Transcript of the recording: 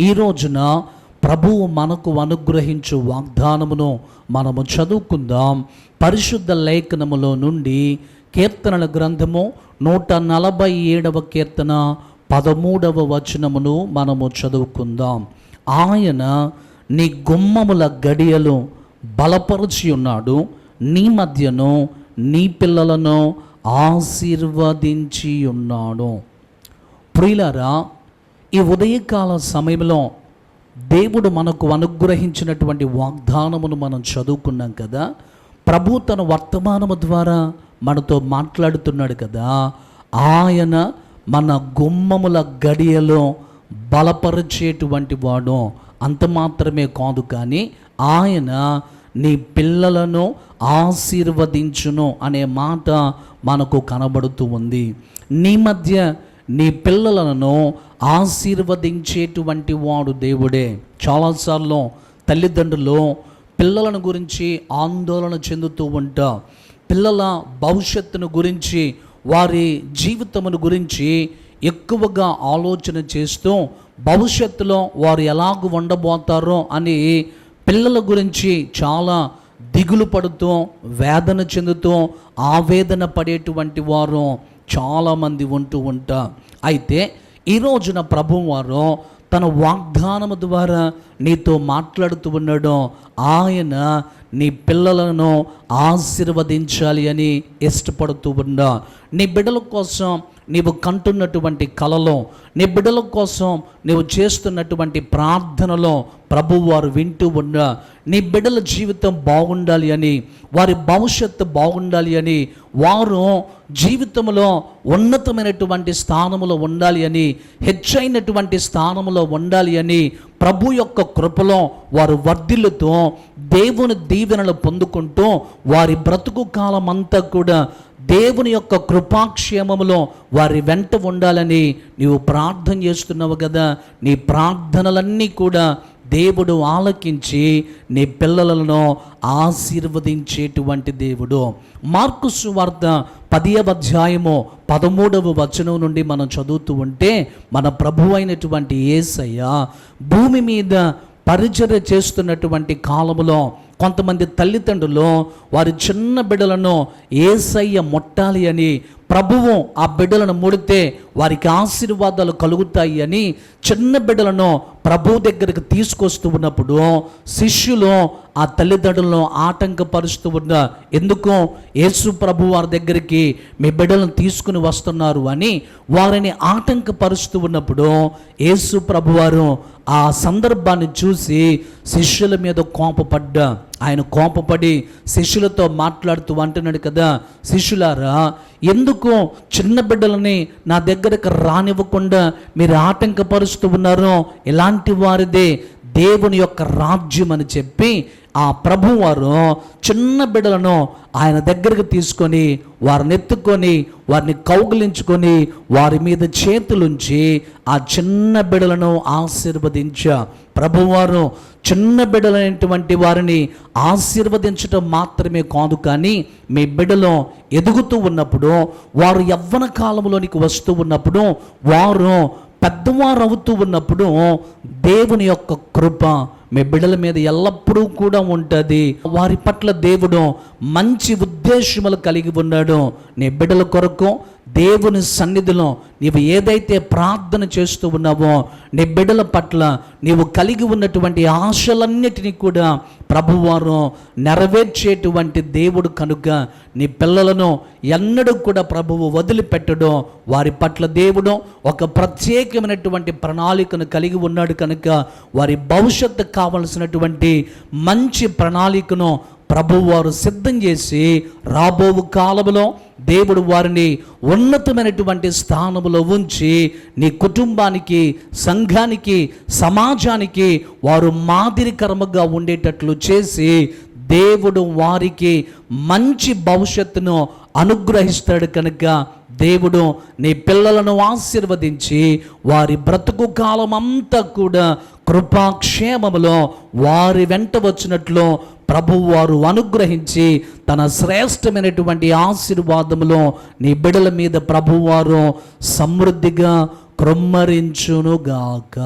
ఈ రోజున ప్రభువు మనకు అనుగ్రహించు వాగ్దానమును మనము చదువుకుందాం. పరిశుద్ధ లేఖనములో నుండి కీర్తనల గ్రంథము నూట నలభై ఏడవ కీర్తన పదమూడవ వచనమును మనము చదువుకుందాం. ఆయన నీ గుమ్మముల గడియలు బలపరిచి ఉన్నాడు నీ మధ్యను నీ పిల్లలను ఆశీర్వదించి ఉన్నాడు ప్రియులరా ఈ ఉదయకాల సమయంలో దేవుడు మనకు అనుగ్రహించినటువంటి వాగ్దానమును మనం చదువుకున్నాం కదా. ప్రభు తన వర్తమానము ద్వారా మనతో మాట్లాడుతున్నాడు కదా. ఆయన మన గుమ్మముల గడియలో బలపరిచేటువంటి వాడు అంత మాత్రమే కాదు కానీ ఆయన నీ పిల్లలను ఆశీర్వదించును అనే మాట మనకు కనబడుతూ ఉంది. నీ మధ్య నీ పిల్లలను ఆశీర్వదించేటువంటి వాడు దేవుడే. చాలాసార్లు తల్లిదండ్రులు పిల్లలను గురించి ఆందోళన చెందుతూ ఉంటా. పిల్లల భవిష్యత్తును గురించి వారి జీవితమును గురించి ఎక్కువగా ఆలోచన చేస్తూ భవిష్యత్తులో వారు ఎలాగ ఉండబోతారో అని పిల్లల గురించి చాలా దిగులు పడుతూ వేదన చెందుతూ ఆవేదన పడేటువంటి వారు చాలామంది ఉంటూ ఉంటా. అయితే ఈ రోజున ప్రభువారు తన వాగ్దానము ద్వారా నీతో మాట్లాడుతూ ఉన్నాడు. ఆయన నీ పిల్లలను ఆశీర్వదించాలి అని ఇష్టపడుతూ ఉండా నీ బిడ్డల కోసం నీవు కంటున్నటువంటి కలలో నీ బిడ్డల కోసం నీవు చేస్తున్నటువంటి ప్రార్థనలో ప్రభు వారు వింటూ ఉన్న నీ బిడ్డల జీవితం బాగుండాలి అని వారి భవిష్యత్తు బాగుండాలి అని వారు జీవితంలో ఉన్నతమైనటువంటి స్థానములో ఉండాలి అని హెచ్చైనటువంటి స్థానములో ఉండాలి అని ప్రభు యొక్క కృపలో వారు వర్ధిల్లుతో దేవుని దీవెనలు పొందుకుంటూ వారి బ్రతుకు కాలం అంతా కూడా దేవుని యొక్క కృపాక్షేమములో వారి వెంట ఉండాలని నీవు ప్రార్థన చేస్తున్నావు కదా. నీ ప్రార్థనలన్నీ కూడా దేవుడు ఆలకించి నీ పిల్లలను ఆశీర్వదించేటువంటి దేవుడు. మార్కు సువార్త పదియవ అధ్యాయము పదమూడవ వచనం నుండి మనం చదువుతూ ఉంటే మన ప్రభు అయినటువంటి ఏసయ్య భూమి మీద పరిచర్య చేస్తున్నటువంటి కాలంలో కొంతమంది తల్లిదండ్రులు వారి చిన్న బిడ్డలను ఏసయ్య ముట్టాలి అని ప్రభువు ఆ బిడ్డలను ముడితే వారికి ఆశీర్వాదాలు కలుగుతాయి అని చిన్న బిడ్డలను ప్రభు దగ్గరికి తీసుకొస్తూ ఉన్నప్పుడు శిష్యులు ఆ తల్లిదండ్రులను ఆటంకపరుస్తూ ఉన్న ఎందుకు యేసు ప్రభు వారి దగ్గరికి మీ బిడ్డలను తీసుకుని వస్తున్నారు అని వారిని ఆటంకపరుస్తూ ఉన్నప్పుడు యేసు ప్రభువారు ఆ సందర్భాన్ని చూసి శిష్యుల మీద కోపపడ్డా ఆయన కోపపడి శిష్యులతో మాట్లాడుతూ అంటున్నాడు కదా శిష్యులారా ఎందుకు చిన్న బిడ్డలని నా దగ్గరకు రానివ్వకుండా మీరు ఆటంకపరుస్తూ ఉన్నారో? ఇలాంటి వారిదే దేవుని యొక్క రాజ్యం అని చెప్పి ఆ ప్రభువారు చిన్న బిడ్డలను ఆయన దగ్గరికి తీసుకొని వారిని ఎత్తుకొని వారిని కౌగిలించుకొని వారి మీద చేతులుంచి ఆ చిన్న బిడ్డలను ఆశీర్వదించా. ప్రభువారు చిన్న బిడ్డలైనటువంటి వారిని ఆశీర్వదించటం మాత్రమే కాదు కానీ మీ బిడ్డలు ఎదుగుతూ ఉన్నప్పుడు వారు యవ్వన కాలంలోనికి వస్తూ ఉన్నప్పుడు వారు పెద్దవారు అవుతూ ఉన్నప్పుడు దేవుని యొక్క కృప మీ బిడ్డల మీద ఎల్లప్పుడూ కూడా ఉంటుంది. వారి పట్ల దేవుడు మంచి ఉద్దేశములు కలిగి ఉన్నాడు. నీ బిడ్డల కొరకు దేవుని సన్నిధిలో నీవు ఏదైతే ప్రార్థన చేస్తూ ఉన్నావో నీ బిడ్డల పట్ల నీవు కలిగి ఉన్నటువంటి ఆశలన్నిటినీ కూడా ప్రభువారు నెరవేర్చేటువంటి దేవుడు కనుక నీ పిల్లలను ఎన్నడూ కూడా ప్రభువు వదిలిపెట్టడం వారి పట్ల దేవుడు ఒక ప్రత్యేకమైనటువంటి ప్రణాళికను కలిగి ఉన్నాడు కనుక వారి భవిష్యత్తు కావలసినటువంటి మంచి ప్రణాళికను ప్రభువారు సిద్ధం చేసి రాబో కాలంలో దేవుడు వారిని ఉన్నతమైనటువంటి స్థానములో ఉంచి నీ కుటుంబానికి సంఘానికి సమాజానికి వారు మాదిరికరముగా ఉండేటట్లు చేసి దేవుడు వారికి మంచి భవిష్యత్తును అనుగ్రహిస్తాడు కనుక దేవుడు నీ పిల్లలను ఆశీర్వదించి వారి బ్రతుకు కాలం అంతా కూడా కృపాక్షేమములో వారి వెంట వచ్చినట్లు ప్రభువు వారు అనుగ్రహించి తన శ్రేష్టమైనటువంటి ఆశీర్వాదములో నీ బిడల మీద ప్రభువారు సమృద్ధిగా క్రొమ్మరించునుగాక.